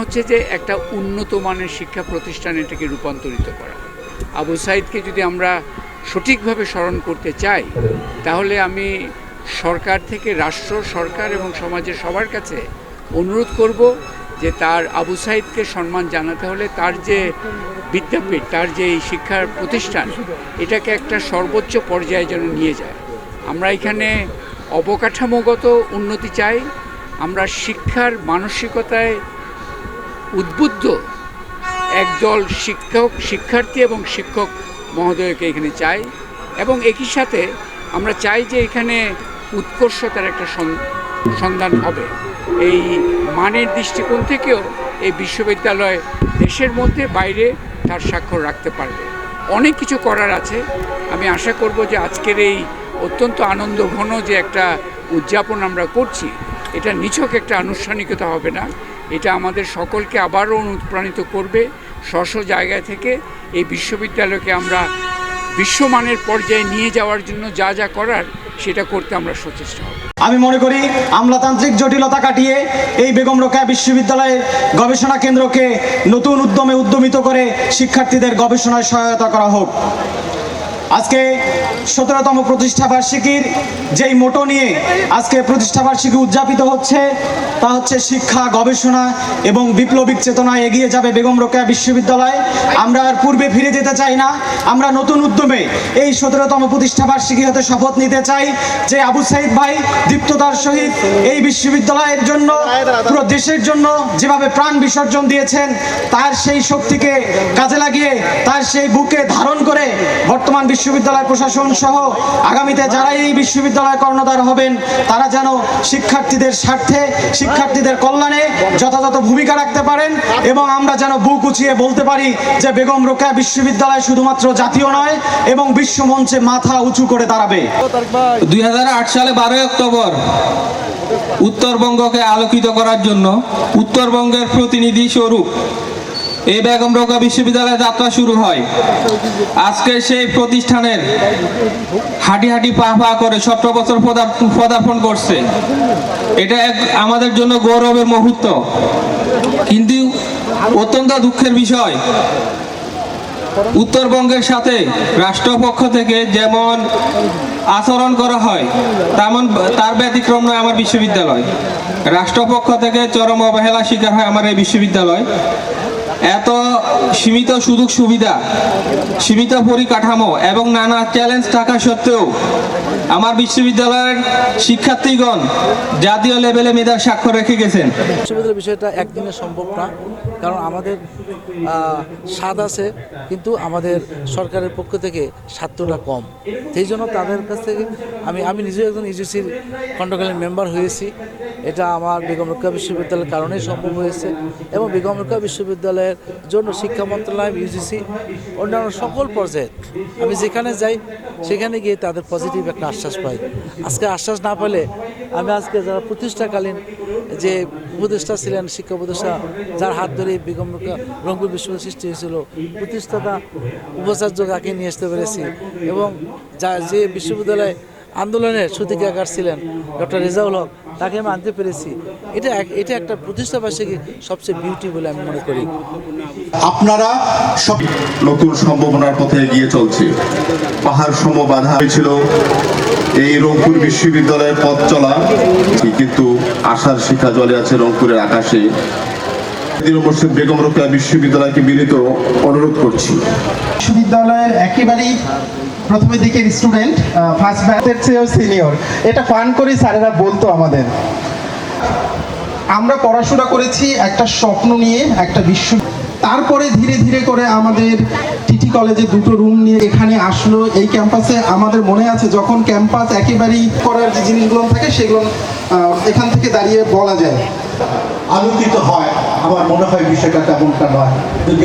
হচ্ছে যে একটা উন্নত মানের শিক্ষা প্রতিষ্ঠান এটাকে রূপান্তরিত করা। আবু সাইদকে যদি আমরা সঠিকভাবে স্মরণ করতে চাই, তাহলে আমি সরকার থেকে, রাষ্ট্র, সরকার এবং সমাজের সবার কাছে অনুরোধ করব যে তার আবু সাইদকে সম্মান জানাতে হলে তার যে বিদ্যাপীঠ, তার যে এই শিক্ষার প্রতিষ্ঠান, এটাকে একটা সর্বোচ্চ পর্যায়ে যেন নিয়ে যায়। আমরা এখানে অবকাঠামোগত উন্নতি চাই, আমরা শিক্ষার মানসিকতায় উদ্বুদ্ধ একদল শিক্ষক, শিক্ষার্থী এবং শিক্ষক মহোদয়কে এখানে চাই এবং একই সাথে আমরা চাই যে এখানে উৎকর্ষতার একটা সন্ধান হবে। এই মানের দৃষ্টিকোণ থেকেও এই বিশ্ববিদ্যালয় দেশের মধ্যে বাইরে তার স্বাক্ষর রাখতে পারবে। অনেক কিছু করার আছে। আমি আশা করব যে আজকের এই অত্যন্ত আনন্দ ঘন যে একটা উদযাপন আমরা করছি, এটা নিছক একটা আনুষ্ঠানিকতা হবে না। এটা আমাদের সকলকে আবারও অনুপ্রাণিত করবে। স্ব জায়গায় থেকে এই বিশ্ববিদ্যালয়কে আমরা বিশ্বমানের পর্যায়ে নিয়ে যাওয়ার জন্য যা যা করার সেটা করতে আমরা সচেষ্ট হব। আমি মনে করি আমলাতান্ত্রিক জটিলতা কাটিয়ে এই বেগম রোকেয়া বিশ্ববিদ্যালয়ের গবেষণা কেন্দ্রকে নতুন উদ্যমে উদ্যমিত করে শিক্ষার্থীদের গবেষণায় সহায়তা করা হোক। আজকে সতেরোতম প্রতিষ্ঠা বার্ষিকীর যেই মোটো নিয়ে আজকে প্রতিষ্ঠা বার্ষিকী উদযাপিত হচ্ছে, তা হচ্ছে শিক্ষা, গবেষণা এবং বিপ্লবিক চেতনায় এগিয়ে যাবে বেগম রোকেয়া বিশ্ববিদ্যালয়। আমরা আর পূর্বে ফিরে যেতে চাই না। আমরা নতুন উদ্যমে এই সতেরোতম প্রতিষ্ঠা বার্ষিকী হতে শপথ নিতে চাই যে আবু সাইদ ভাই দীপ্ততার সহিত এই বিশ্ববিদ্যালয়ের জন্য, পুরো দেশের জন্য যেভাবে প্রাণ বিসর্জন দিয়েছেন, তার সেই শক্তিকে কাজে লাগিয়ে, তার সেই বুকে ধারণ করে বর্তমান বিশ্ববিদ্যালয় প্রশাসন সহ আগামীতে যারা এই বিশ্ববিদ্যালয় কর্ণধার হবেন, তারা যেন শিক্ষার্থীদের স্বার্থে, শিক্ষার্থীদের কল্যাণে যথাযথ ভূমিকা রাখতে পারেন এবং আমরা যেন বুক উঁচিয়ে বলতে পারি যে বেগম রোকেয়া বিশ্ববিদ্যালয় শুধুমাত্র জাতীয় নয়, এবং বিশ্বমঞ্চে মাথা উঁচু করে দাঁড়াবে। দুই হাজার আট সালে বারোই অক্টোবর উত্তরবঙ্গকে আলোকিত করার জন্য উত্তরবঙ্গের প্রতিনিধি স্বরূপ এই বেগম রোকা বিশ্ববিদ্যালয়ে যাত্রা শুরু হয়। আজকে সেই প্রতিষ্ঠানের হাঁটি হাঁটি পা পা করে সতেরো বছর পদার্প- পদার্পণ করছে। এটা এক আমাদের জন্য গৌরবের মুহূর্ত। কিন্তু অত্যন্ত দুঃখের বিষয়, উত্তরবঙ্গের সাথে রাষ্ট্রপক্ষ থেকে যেমন আচরণ করা হয়, তেমন তার ব্যতিক্রম নয় আমার বিশ্ববিদ্যালয়। রাষ্ট্রপক্ষ থেকে চরম অবহেলা শিকার হয় আমার এই বিশ্ববিদ্যালয়। এত সীমিত সুযোগ সুবিধা, সীমিত পরিকাঠামো এবং নানা চ্যালেঞ্জ থাকা সত্ত্বেও আমার বিশ্ববিদ্যালয়ের শিক্ষার্থীগণ জাতীয় লেভেলে মেধার স্বাক্ষর রেখে গেছেন। বিশ্ববিদ্যালয়ের বিষয়টা একদিনে সম্ভব না, কারণ আমাদের স্বাদ আছে, কিন্তু আমাদের সরকারের পক্ষ থেকে স্বার্থটা কম। সেই জন্য তাদের কাছ থেকে আমি আমি নিজেও একজন ইউজিসির খণ্ডকালীন মেম্বার হয়েছি। এটা আমার বেগম রক্ষা বিশ্ববিদ্যালয়ের কারণেই সম্ভব হয়েছে এবং বেগম রক্ষা বিশ্ববিদ্যালয়ের জন্য শিক্ষা মন্ত্রণালয় ইউজিসি অন্যান্য সকল পর্যায়ে আমি যেখানে যাই, সেখানে গিয়ে তাদের পজিটিভ একটা আশ্বাস পাই। আজকে আশ্বাস না পেলে আমি আজকে যারা প্রতিষ্ঠাকালীন যে উপদেষ্টা ছিলেন, শিক্ষা উপদেষ্টা, যার হাত ধরে বেগম রংপুর বিশ্ববিদ্যালয় সৃষ্টি হয়েছিল, প্রতিষ্ঠাতা, উপাচার্য কাকে নিয়ে আসতে পেরেছি। এবং যা যে বিশ্ববিদ্যালয় আন্দোলনের সূতিকাগার ছিলেন ডক্টর রেজাউল হক তাকে আমি আনতে পেরেছি। এটা এক- এটা একটা প্রতিষ্ঠা বার্ষিকী সবচেয়ে বিউটি বলে আমি মনে করি। আপনারা সব নতুন সম্ভাবনার পথে এগিয়ে চলছে। পাহাড় সম বাধা হয়েছিল। এই রংপুর বিশ্ববিদ্যালয়ের পথ চলা কিন্তু আশার শিখা জলে আছে রংপুরের আকাশে। মুর্শিদ বেগম রোকেয়া বিশ্ববিদ্যালয়কে বিনীত অনুরোধ করছি। বিশ্ববিদ্যালয়ের একেবারেই প্রথমের দিকের স্টুডেন্ট ফার্স্ট ব্যাচের চেয়েও সিনিয়র এটা ফান করে, স্যারেরা বলতো আমাদের। আমরা পড়াশোনা করেছি একটা স্বপ্ন নিয়ে, একটা বিশ্ব তারপরে ধীরে ধীরে করে আমাদের টিটি কলেজে দুটো রুম নিয়ে এখানে আসলো। এই ক্যাম্পাসে আমাদের মনে আছে, যখন ক্যাম্পাস একেবারেই করার যে জিনিসগুলো থাকে, সেগুলো এখান থেকে দাঁড়িয়ে বলা যায়। আলোকিত হয়। আমার মনে হয় বিষয়টা তেমনটা নয়। যদি